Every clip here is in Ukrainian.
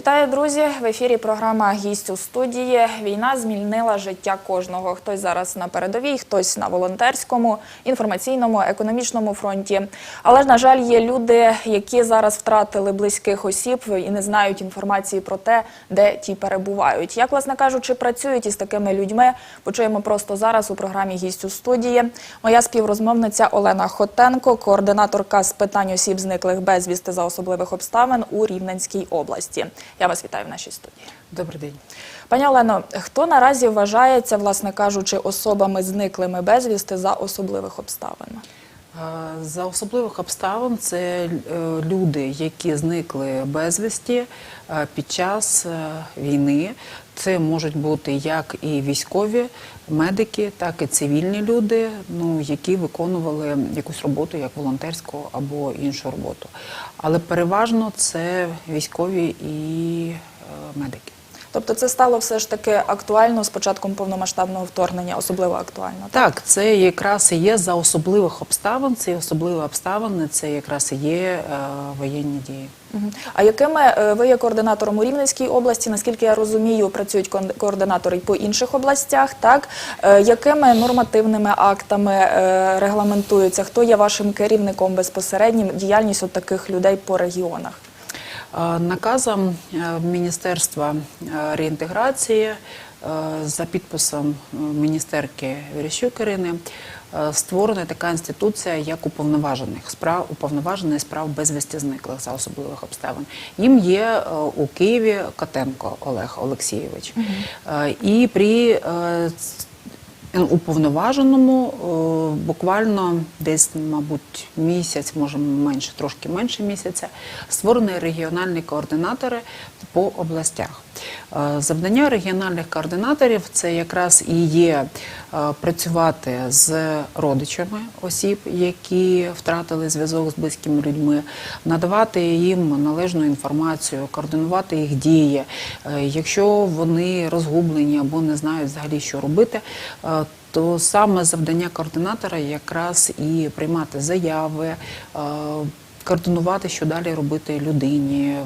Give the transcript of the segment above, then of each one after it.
Вітаю, друзі! В ефірі програма Гість у студії. Війна змінила життя кожного. Хтось зараз на передовій, хтось на волонтерському, інформаційному, економічному фронті. Але ж, на жаль, є люди, які зараз втратили близьких осіб і не знають інформації про те, де ті перебувають. Як, власне кажучи, працюють із такими людьми, почуємо просто зараз у програмі Гість у студії. Моя співрозмовниця Олена Хотенко, координаторка з питань осіб, зниклих безвісти за особливих обставин у Рівненській області. Я вас вітаю в нашій студії. Добрий день. Пані Олено, хто наразі вважається, власне кажучи, особами зниклими безвісти за особливих обставин? За особливих обставин це е, люди, які зникли безвісті е, під час е, війни. Це можуть бути як і військові медики, так і цивільні люди, ну які виконували якусь роботу, як волонтерську або іншу роботу. Але переважно це військові і е, медики. Тобто це стало все ж таки актуально з початком повномасштабного вторгнення, особливо актуально. Так, це якраз і є за особливих обставин. Ці особливі обставини це якраз і є е, воєнні дії. А якими е, ви є координатором у Рівненській області? Наскільки я розумію, працюють координатори по інших областях. Так Е, якими нормативними актами е, регламентується? Хто є вашим керівником безпосереднім діяльність от таких людей по регіонах? Наказом е, Міністерства е, реінтеграції е, за підписом міністерки Верещук Ірини створена така інституція, як уповноважених справ уповноважений справ безвісті зниклих за особливих обставин. Їм є у Києві Котенко Олег Олексійович. Е, І при Уповноваженому е, буквально десь, мабуть, місяць, може менше, трошки менше місяця, створені регіональні координатори по областях. Е, Завдання регіональних координаторів це якраз і є е, працювати з родичами осіб, які втратили зв'язок з близькими людьми, надавати їм належну інформацію, координувати їх дії. Е, Якщо вони розгублені або не знають взагалі, що робити, то саме завдання координатора якраз і приймати заяви. Е, Координувати, що далі робити людині,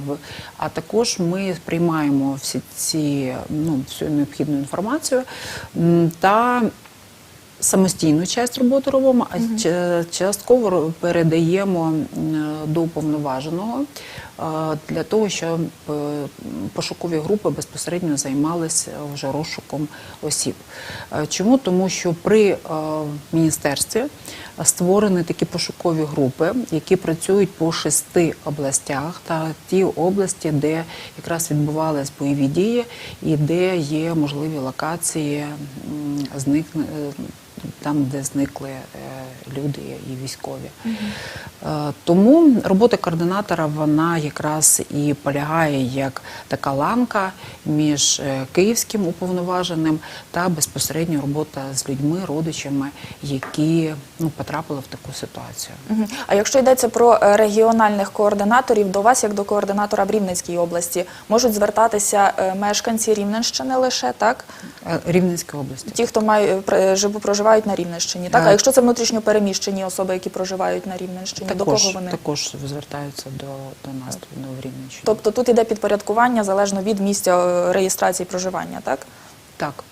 а також ми приймаємо всі ці ну всю необхідну інформацію та самостійну часть роботи робимо, а ча- частково передаємо до уповноваженого. е, для того, щоб е, пошукові групи безпосередньо займалися вже розшуком осіб. Е, Чому? Тому що при е, міністерстві створені такі пошукові групи, які працюють по шести областях та ті області, де якраз відбувались бойові дії і де є можливі локації м, зникне е, там, де зникли е, люди і військові. Е, Тому робота координатора вона якраз і полягає як така ланка між е, київським уповноваженим та безпосередньо робота з людьми, родичами, які ну, потрапили в таку ситуацію. А якщо йдеться про регіональних координаторів, до вас, як до координатора в Рівненській області, можуть звертатися мешканці Рівненщини лише так? Рівненської області. Ті, хто має пр- живу проживають на Рівненщині, так? А якщо це внутрішньо переміщені особи, які проживають на Рівненщині, до кого вони? також звертаються до, до нас, до Рівненщини. Тобто тут іде підпорядкування залежно від місця е, реєстрації проживання, так? Так.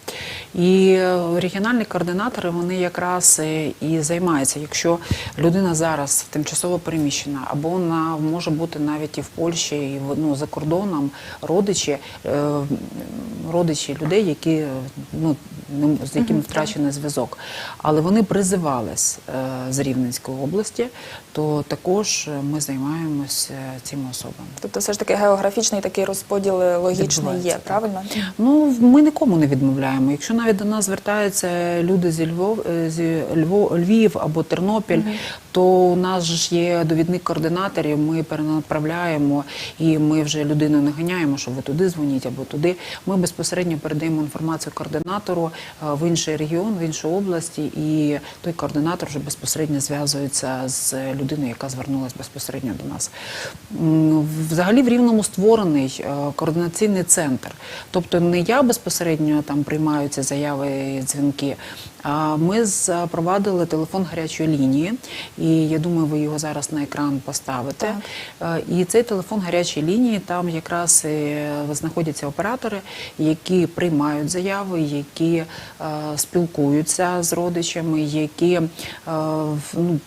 І е, регіональні координатори вони якраз е, і займаються. Якщо людина зараз тимчасово переміщена, або вона може бути навіть і в Польщі, і в- ну, за кордоном родичі, е, родичі людей, які ну, з якими втрачений зв'язок. Але вони призивались з Рівненської області, то також ми займаємося цими особами. Тобто, все ж таки географічний такий розподіл логічний є, правильно? Ну, ми нікому не відмовляємо. Якщо навіть до нас звертаються люди зі Львов, е, зі Львов, Львів або Тернопіль, то у нас ж є довідник координаторів, ми перенаправляємо і ми вже людину не ганяємо, що ви туди дзвоніть або туди. Ми безпосередньо передаємо інформацію координатору, в інший регіон, в іншу область, і той координатор вже безпосередньо зв'язується з людиною, яка звернулася безпосередньо до нас. Взагалі в Рівному створений е, координаційний центр. Тобто не я безпосередньо там приймаються заяви дзвінки, ми запровадили телефон гарячої лінії, і я думаю, ви його зараз на екран поставите. Е, І цей телефон гарячої лінії там якраз е, знаходяться оператори, які приймають заяви, які е, спілкуються з родичами, які ну,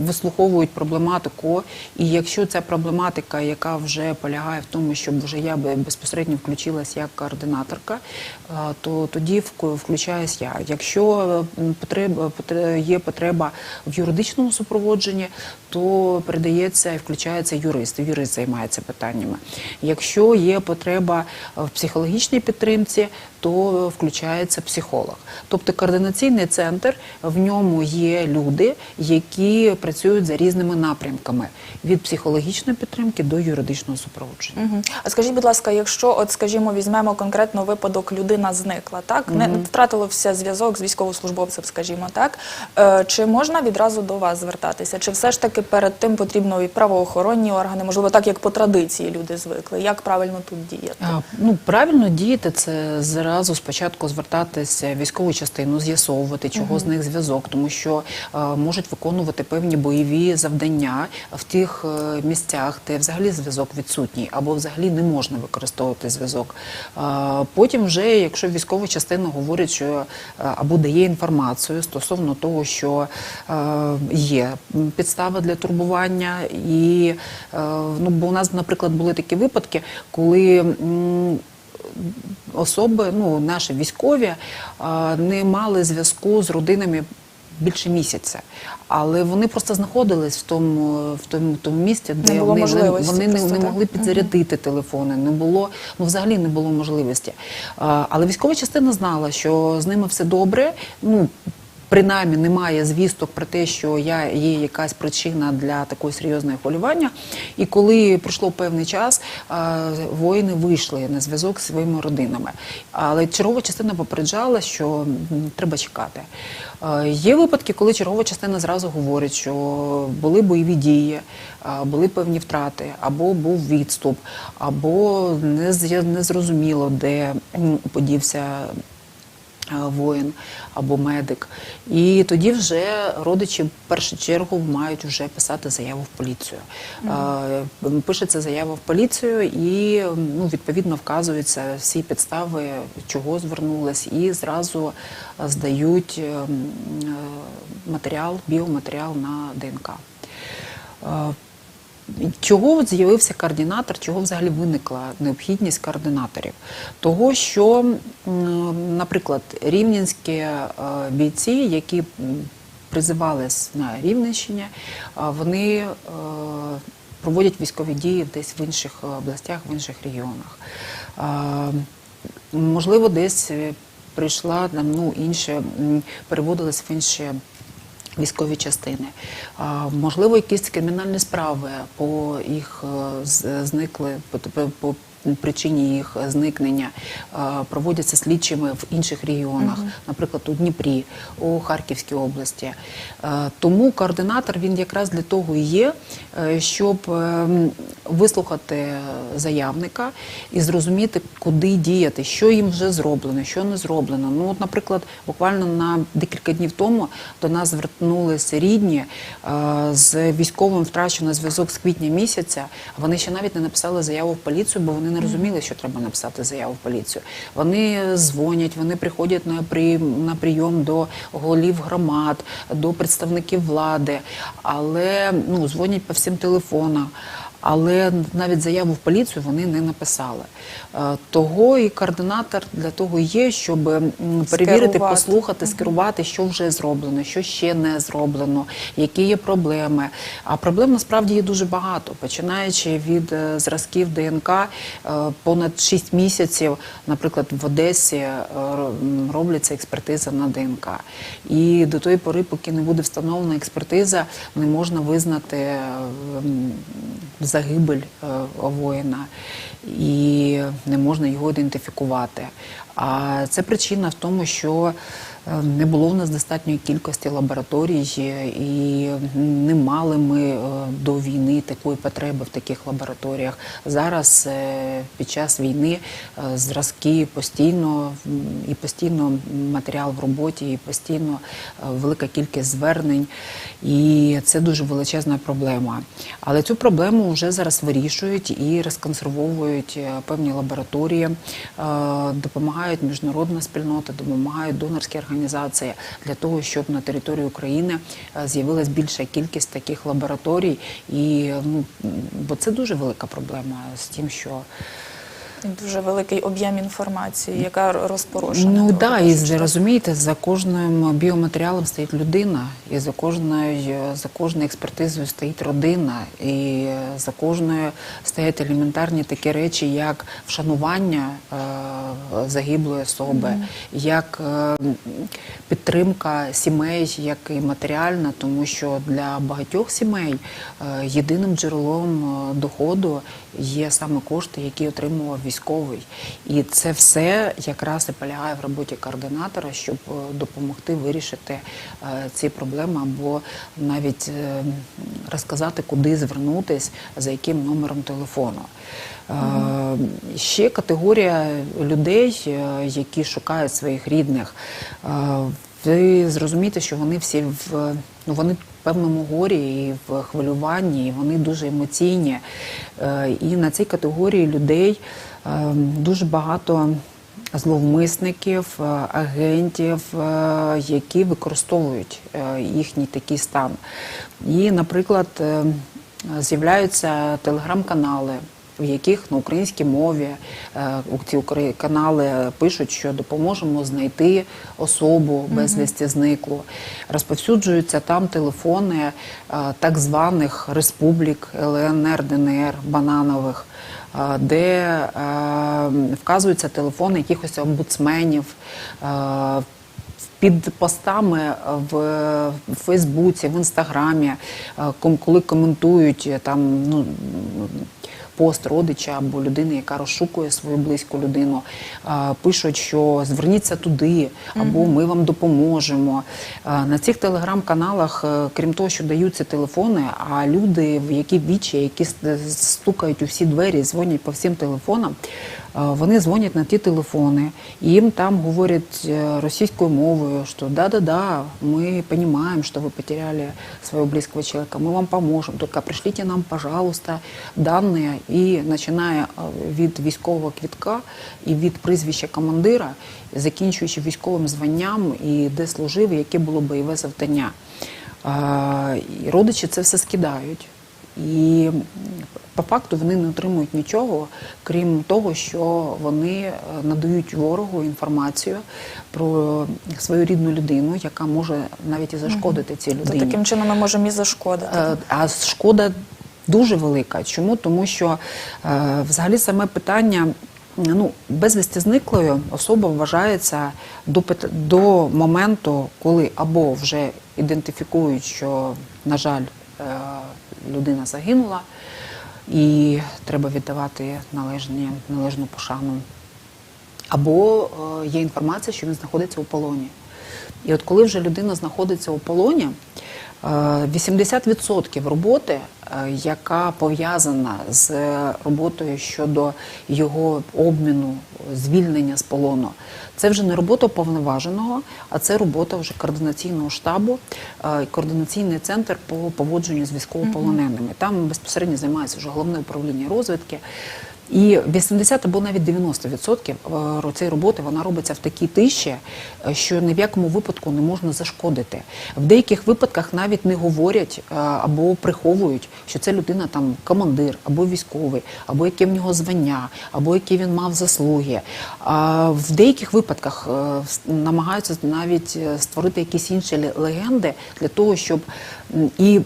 вислуховують проблематику. І якщо ця проблематика, яка вже полягає в тому, щоб вже я би безпосередньо включилась як координаторка, то тоді вк- включаюсь я. Якщо потреба потре- є потреба в юридичному супроводженні, то передається і включається юрист. Юрист займається питаннями. Якщо є потреба в психологічній підтримці, то включається психолог. Тобто координаційний центр в ньому є люди, які працюють за різними напрямками від психологічної підтримки до юридичного супроводження. Мгм. А скажіть, будь ласка, якщо, от скажімо, візьмемо конкретно випадок, людина зникла, так не втратила все зв'язок з військовослужбовцем, скажімо так. Е, чи можна відразу до вас звертатися? Чи все ж таки перед тим потрібно і правоохоронні органи, можливо, так як по традиції люди звикли? Як правильно тут діяти? А, Ну, правильно діяти це зразу спочатку звертатися в військову частину, з'ясовувати, чого з них зв'язок, тому що е, можуть виконувати певні бойові завдання в тих е, місцях, де взагалі зв'язок відсутній, або взагалі не можна використовувати зв'язок. Е, потім, вже, якщо військова частина говорить, що е, або дає інформацію стосовно того, що е, є підстава для турбування, і е, ну, бо у нас, наприклад, були такі випадки, коли. м, Особи, ну наші військові, не мали зв'язку з родинами більше місяця, але вони просто знаходились в тому, в тому, тому місці, де Не вони, вони, не, просто, не так? могли підзарядити телефони. Не було ну взагалі не було можливості. А, але військова частина знала, що з ними все добре. Ну принаймні немає звісток про те, що я є якась причина для такої серйозного хвилювання. І коли пройшло певний час, воїни вийшли на зв'язок зі своїми родинами. Але чергова частина попереджала, що треба чекати. Є випадки, коли чергова частина зразу говорить, що були бойові дії, були певні втрати, або був відступ, або не з'я- не зрозуміло, де подівся воїн або медик. І тоді вже родичі в першу чергу мають вже писати заяву в поліцію. Е, Пишеться заява в поліцію і ну, відповідно вказуються всі підстави, чого звернулись, і зразу е, здають е, е, матеріал, біоматеріал на ДНК. Е, Чого з'явився координатор, чого взагалі виникла необхідність координаторів? Того, що, наприклад, рівненські е, бійці, які призивались на Рівненщині, вони е, проводять військові дії десь в інших областях, в інших регіонах. Е, Можливо, десь е, прийшла там, ну, інше, переводилась в інші військові частини. Можливо, якісь кримінальні справи по їх е, зникли по, по, по причині їх зникнення проводяться слідчими в інших регіонах, наприклад, у Дніпрі, у Харківській області. Е, Тому координатор він якраз для того і є, е, щоб е, вислухати заявника і зрозуміти, куди діяти, що їм вже зроблено, що не зроблено. Ну, от, наприклад, буквально на декілька днів тому до нас звернулися рідні е, з військовим втрачено зв'язок з квітня місяця. Вони ще навіть не написали заяву в поліцію, бо вони не розуміли, що треба написати заяву в поліцію. Вони дзвонять, вони приходять на прийом, на прийом до голів громад, до представників влади, але ну дзвонять по всім телефонам. Але навіть заяву в поліцію вони не написали. Е, Того і координатор для того є, щоб перевірити, Скерувати. послухати, скерувати, що вже зроблено, що ще не зроблено, які є проблеми. А проблем насправді є дуже багато, починаючи від е, зразків ДНК е, понад 6 місяців, наприклад, в Одесі робляться експертиза на ДНК. І до тої пори, поки не буде встановлена експертиза, не можна визнати загибель воїна, і не можна його ідентифікувати. А це причина в тому, що не було в нас достатньої кількості лабораторій, і не мали ми е, до війни такої потреби в таких лабораторіях. Зараз е, під час війни е, зразки постійно і постійно матеріал в роботі, і постійно е, велика кількість звернень. І це дуже величезна проблема. Але цю проблему вже зараз вирішують і розконсервовують е, певні лабораторії, е, допомагають міжнародна спільнота, допомагають донорські організації для того, щоб на території України е, з'явилась більша кількість таких лабораторій. І ну бо це дуже велика проблема з тим, що Дуже великий об'єм інформації, яка розпорошена. Ну грубо да, і розумієте, за кожним біоматеріалом стоїть людина, і за кожною за кожною експертизою стоїть родина, і за кожною стоять елементарні такі речі, як вшанування е, загиблої особи, як е, підтримка сімей, як і матеріальна, тому що для багатьох сімей е, єдиним джерелом е, доходу є саме кошти, які отримував військовий. І це все якраз і полягає в роботі координатора, щоб е, допомогти вирішити е, ці проблеми або навіть е, розказати, куди звернутись, за яким номером телефону. Е, Ще категорія людей, які шукають своїх рідних. Ви зрозумієте, що вони всі в ну вони певному горі і в хвилюванні, і вони дуже емоційні. Е, І на цій категорії людей е, дуже багато зловмисників, е, агентів, які використовують їхній такий стан. І, наприклад, з'являються телеграм-канали. В яких на українській мові е, ці канали пишуть, що допоможемо знайти особу безвісті зниклу. Розповсюджуються там телефони е, так званих республік ЛНР, ДНР, бананових, е, де е, вказуються телефони якихось омбудсменів. е, під постами в в Фейсбуці, в Інстаграмі, е, коли коментують там ну. Пост родича або людини, яка розшукує свою близьку людину, пишуть, що зверніться туди, або ми вам допоможемо. На цих телеграм-каналах, е, крім того, що даються телефони, а люди, в які вічі, які стукають у всі двері, дзвонять по всім телефонам, вони дзвонять на ті телефони, їм там говорять е, російською мовою, що да-да-да, ми розуміємо, що ви потеряли свого близького чоловіка, ми вам поможемо, тільки пришліть нам, пожалуйста, дані, і починає е, від військового квітка і від прізвища командира, закінчуючи військовим званням і де служив, яке було бойове завдання. Е, Родичі це все скидають. І по факту вони не отримують нічого, крім того, що вони е, надають ворогу інформацію про свою рідну людину, яка може навіть і зашкодити цій То таким чином ми можемо і зашкодити. Е, А шкода дуже велика. Чому? Тому що е, взагалі саме питання. Ну, безвісті зниклою особа вважається до, до моменту, коли або вже ідентифікують, що, на жаль, людина загинула, і треба віддавати належні, належну пошану або е, є інформація, що він знаходиться у полоні. І от коли вже людина знаходиться у полоні, е, 80% роботи, е, яка пов'язана з роботою щодо його обміну, звільнення з полону, це вже не робота повноваженого, а це робота вже координаційного штабу, е, координаційний центр по поводженню з військовополоненими. Там безпосередньо займається вже головне управління розвідки. І 80 або навіть 90% е, цієї роботи вона робиться в такій тиші, е, що ні в якому випадку не можна зашкодити. В деяких випадках навіть не говорять е, або приховують, що це людина там командир, або військовий, або яке в нього звання, або які він мав заслуги. В деяких випадках намагаються навіть створити якісь інші ле- легенди для того, щоб і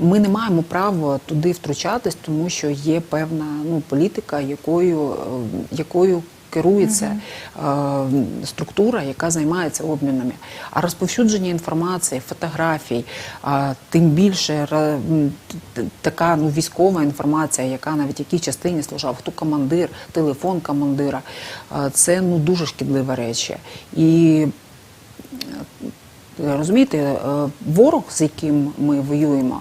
ми не маємо права туди втручатись, тому що є певна ну, політика, якою, е, якою керується е, структура, яка займається обмінами. А розповсюдження інформації, фотографій, тим більше така ну, військова інформація, яка навіть в якій частині служав, хто командир, телефон командира, е, це ну, дуже шкідливі речі. І розумієте, е, ворог, з яким ми воюємо,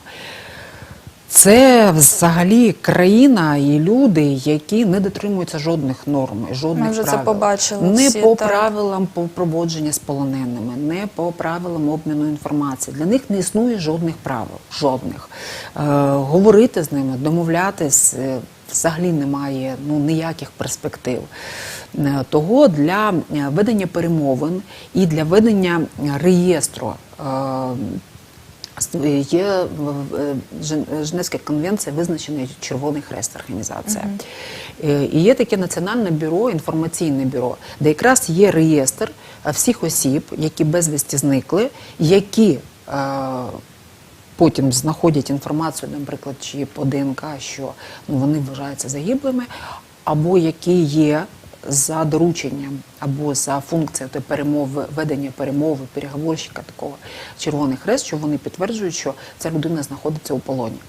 це взагалі країна і люди, які не дотримуються жодних норм, жодних Ми вже це побачили Не всі, по так. правилам по проводження з полоненими, не по правилам обміну інформації. Для них не існує жодних правил, жодних. Е, говорити з ними, домовлятись е, взагалі немає ну, ніяких перспектив. Е, Того для е, ведення перемовин і для ведення реєстру. е, Є Женевська конвенція визначений Червоний Хрест організація. Е, І є таке національне бюро, інформаційне бюро, де якраз є реєстр всіх осіб, які безвісті зникли, які е, потім знаходять інформацію, наприклад, чи по ДНК, що ну, вони вважаються загиблими, або які є за дорученням або за функцією перемови, ведення перемови, переговорщика такого Червоний Хрест, що вони підтверджують, що ця людина знаходиться у полоні.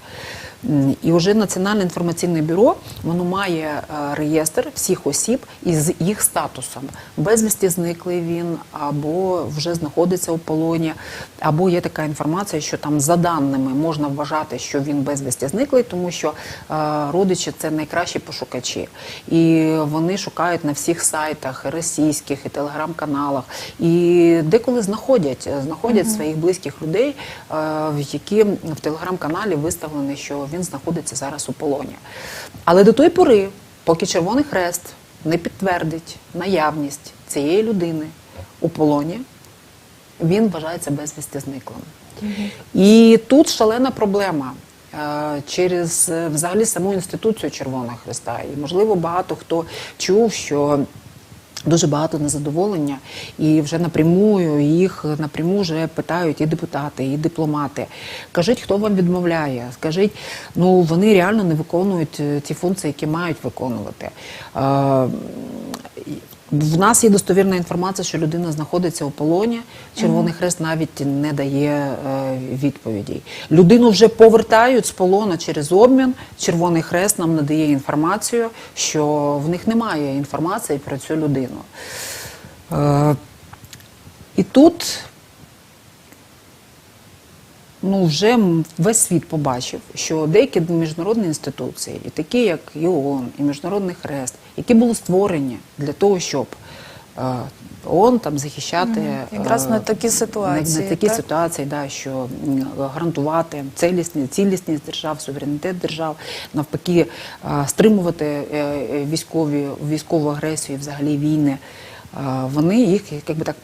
І вже Національне інформаційне бюро воно має е, реєстр всіх осіб із їх статусом. Безвісті зниклий він, або вже знаходиться у полоні, або є така інформація, що там за даними можна вважати, що він безвісті зниклий, тому що е, родичі це найкращі пошукачі. І вони шукають на всіх сайтах, і російських, і телеграм-каналах. І деколи знаходять, е, знаходять своїх близьких людей, в які в телеграм-каналі виставлено, що він знаходиться зараз у полоні. Але до тої пори, поки Червоний Хрест не підтвердить наявність цієї людини у полоні, він вважається безвісти зниклим. І тут шалена проблема е, через е, взагалі саму інституцію Червоного Христа. І можливо багато хто чув, що. Дуже багато незадоволення, і вже напряму їх напряму вже питають і депутати, і дипломати. Кажіть, хто вам відмовляє? Скажіть, ну вони реально не виконують е, ті функції, які мають виконувати. В нас є достовірна інформація, що людина знаходиться у полоні. Червоний Хрест навіть не дає е, відповідей. Людину вже повертають з полону через обмін. Червоний Хрест нам надає інформацію, що в них немає інформації про цю людину. Е, і тут ну, вже весь світ побачив, що деякі міжнародні інституції, і такі як і ООН, і Міжнародний Хрест, які були створені для того, щоб е, ООН там захищати Якраз е, на такі ситуації, на, на такі так? ситуації, да, що гарантувати цілісність, цілісність держав, суверенітет держав, навпаки, е, стримувати е, е, військові військову агресію, і взагалі війни. Е, Вони їх якби так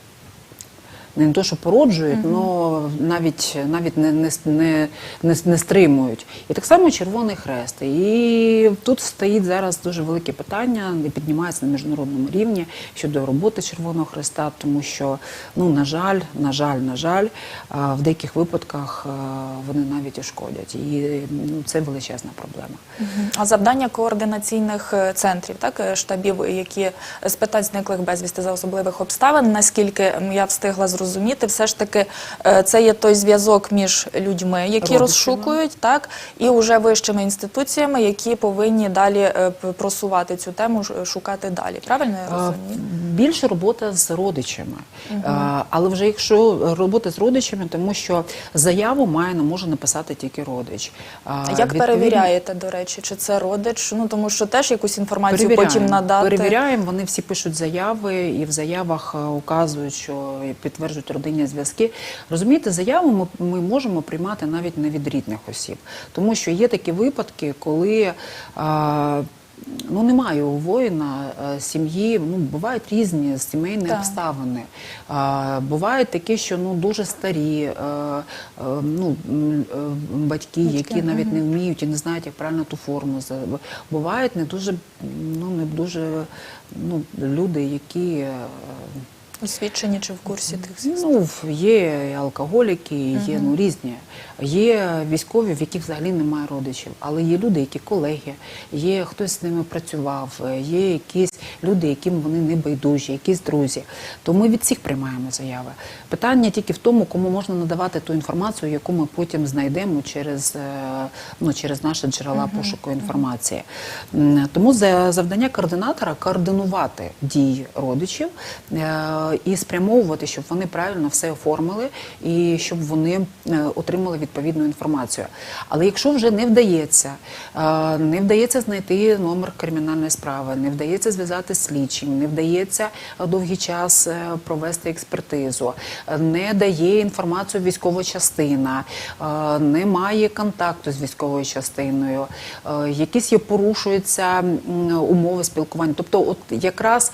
не то, що породжують, але навіть, навіть не, не, не, не, не стримують. І так само Червоний Хрест. І тут стоїть зараз дуже велике питання, і піднімається на міжнародному рівні щодо роботи Червоного Хреста, тому що, ну, на жаль, на жаль, на жаль, в деяких випадках вони навіть і шкодять. І ну, це величезна проблема. Мгм. А завдання координаційних е, центрів, так е, штабів, які з питань зниклих безвісти за особливих обставин, наскільки я встигла зрозуміти, все ж таки е, це є той зв'язок між людьми, які Родичами. розшукують, так і уже вищими інституціями, які повинні далі е, просувати цю тему, шукати далі. Правильно я розумію? Більше робота з родичами. А, Але вже якщо робота з родичами, тому що заяву має не може написати тільки родич. А, Як відповідно, перевіряєте, до речі, чи це родич? Ну тому що теж якусь інформацію потім надати. Перевіряємо, вони всі пишуть заяви і в заявах е, указують, що підтверджують родинні зв'язки. Розумієте, заяву ми, ми можемо приймати навіть не від рідних осіб, тому що є такі випадки, коли. А, Ну, немає у воїна сім'ї, ну бувають різні сімейні Так. обставини. А, бувають такі, що ну дуже старі е, ну, е, батьки, які навіть не вміють і не знають, як правильно ту форму. Бувають не дуже, ну не дуже ну, люди, які. Освічені чи в курсі тих? Ну, є і алкоголіки, є ну, різні. Є військові, в яких взагалі немає родичів, але є люди, які колеги, є хтось з ними працював, е, є якісь люди, яким вони не байдужі, якісь друзі. То ми від всіх приймаємо заяви. Питання тільки в тому, кому можна надавати ту інформацію, яку ми потім знайдемо через, е, ну, через наші джерела пошуку інформації. Тому за- завдання координатора координувати дії родичів е, і спрямовувати, щоб вони правильно все оформили і щоб вони е, отримали відповідну інформацію. Але якщо вже не вдається, е, не вдається знайти номер кримінальної справи, не вдається зв'язати слідчим, не вдається е, довгий час провести експертизу, не дає інформацію військова частина, е, немає контакту з військовою частиною, якісь порушуються умови спілкування. Тобто, от якраз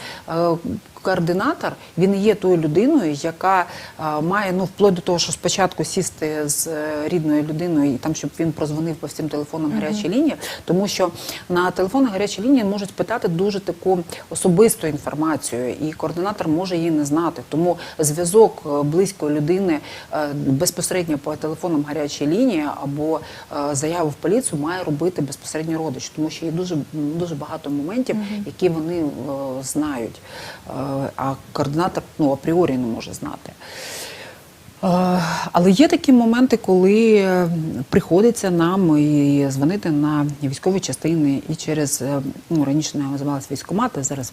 координатор він є тою людиною, яка е, має ну вплоть до того, що спочатку сісти з е, рідною людиною і там, щоб він прозвонив по всім телефонам гарячої лінії, тому що на телефонах гарячої лінії можуть питати дуже таку особисту інформацію, і координатор може її не знати. Тому зв'язок е, близької людини безпосередньо по телефонам гарячої лінії або заяву в поліцію має робити безпосередньо родич, тому що є дуже дуже багато моментів, які вони знають, а координатор ну апріорі не може знати. Але є такі моменти, коли е, приходиться нам і дзвонити на військові частини і через е, ну раніше не називалися військомати, зараз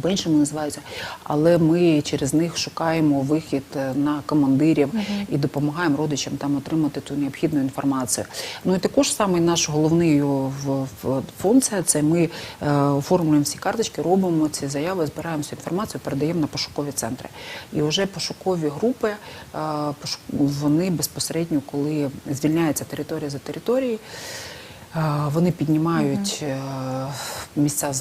по-іншому називаються, але ми через них шукаємо вихід е, на командирів і допомагаємо родичам там отримати ту необхідну інформацію. Ну і також саме наш головний в функція це ми е, оформлюємо всі карточки, робимо ці заяви, збираємо всю інформацію, передаємо на пошукові центри. І вже пошукові групи е, вони безпосередньо, коли звільняється територія за територією. Вони піднімають е, місця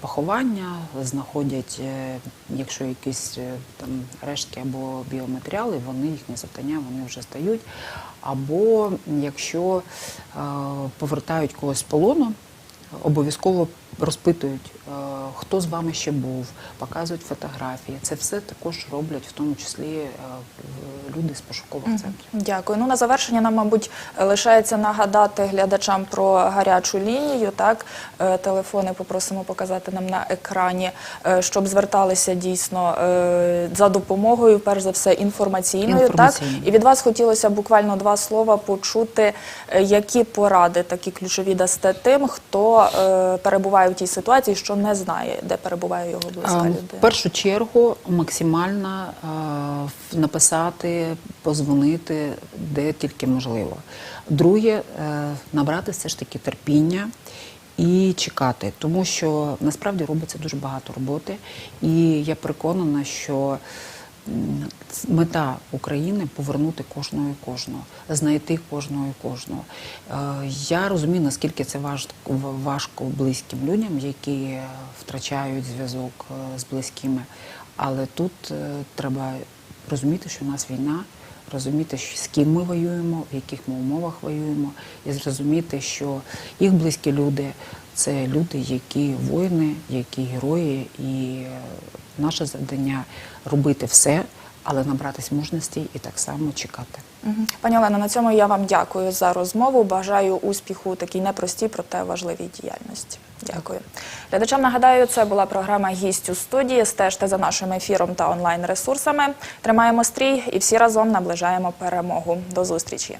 поховання, знаходять, е, якщо якісь е, там рештки або біоматеріали, вони їхні завдання вони вже стають. Або якщо повертають когось з полону, обов'язково розпитують, хто з вами ще був, показують фотографії. Це все також роблять, в тому числі е, люди з пошукових центрів. Дякую. Ну на завершення нам, мабуть, лишається нагадати глядачам про гарячу лінію. Так, Е, телефони попросимо показати нам на екрані, е, щоб зверталися дійсно е, за допомогою, перш за все, інформаційною. Так і від вас хотілося буквально два слова почути, е, які поради такі ключові дасте тим, хто е, перебуває в тій ситуації, що не знає, де перебуває його близька А, людина. В першу чергу максимально написати, позвонити, де тільки можливо. Друге, е, набрати все ж таки терпіння. І чекати, тому що насправді робиться дуже багато роботи, і я переконана, що мета України повернути кожного і кожного, знайти кожного і кожного. Е, Я розумію, наскільки це важко, близьким людям, які втрачають зв'язок е, з близькими. Але тут е, треба розуміти, що у нас війна, розуміти, з ким ми воюємо, в яких ми умовах воюємо, і зрозуміти, що їх близькі люди це люди, які воїни, які герої, і наше завдання робити все, але набратись мужності і так само чекати. Пані Олено, на цьому я вам дякую за розмову. Бажаю успіху такій непростій, проте важливій діяльності. Дякую. Глядачам нагадаю, це була програма Гість у студії. Стежте за нашим ефіром та онлайн ресурсами. Тримаємо стрій і всі разом наближаємо перемогу. До зустрічі.